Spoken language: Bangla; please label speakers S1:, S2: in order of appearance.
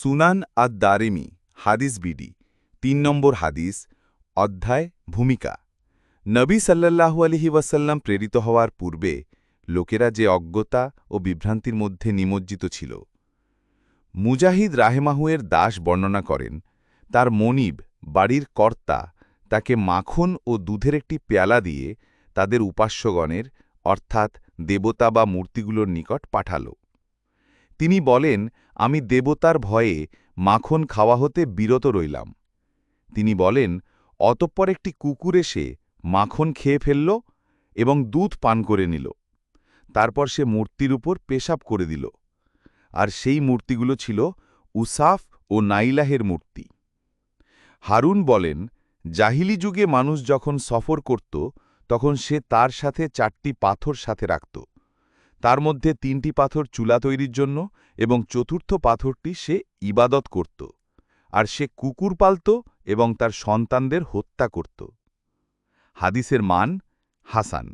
S1: সুনান আদ দারিমি হাদিস বিডি, তিন নম্বর হাদিস, অধ্যায়, ভূমিকা। নবী সাল্লাল্লাহু আলহি ওয়াসাল্লাম প্রেরিত হওয়ার পূর্বে লোকেরা যে অজ্ঞতা ও বিভ্রান্তির মধ্যে নিমজ্জিত ছিল। মুজাহিদ রাহেমাহুয়ের দাস বর্ণনা করেন, তার মনিব, বাড়ির কর্তা, তাকে মাখন ও দুধের একটি পেয়ালা দিয়ে তাদের উপাস্যগণের, অর্থাৎ দেবতা বা মূর্তিগুলোর নিকট পাঠাল। তিনি বলেন, আমি দেবতার ভয়ে মাখন খাওয়া হতে বিরত রইলাম। তিনি বলেন, অতঃপর একটি কুকুর এসে মাখন খেয়ে ফেলল এবং দুধ পান করে নিল। তারপর সে মূর্তির উপর পেশাব করে দিল। আর সেই মূর্তিগুলো ছিল উসাফ ও নাইলাহের মূর্তি। হারুন বলেন, জাহিলি যুগে মানুষ যখন সফর করত, তখন সে তার সাথে চারটি পাথর সাথে রাখত। তার মধ্যে তিনটি পাথর চুলা তৈরির জন্য এবং চতুর্থ পাথরটি সে ইবাদত করত, আর সে কুকুর পালত এবং তার সন্তানদের হত্যা করত। হাদিসের মান হাসান।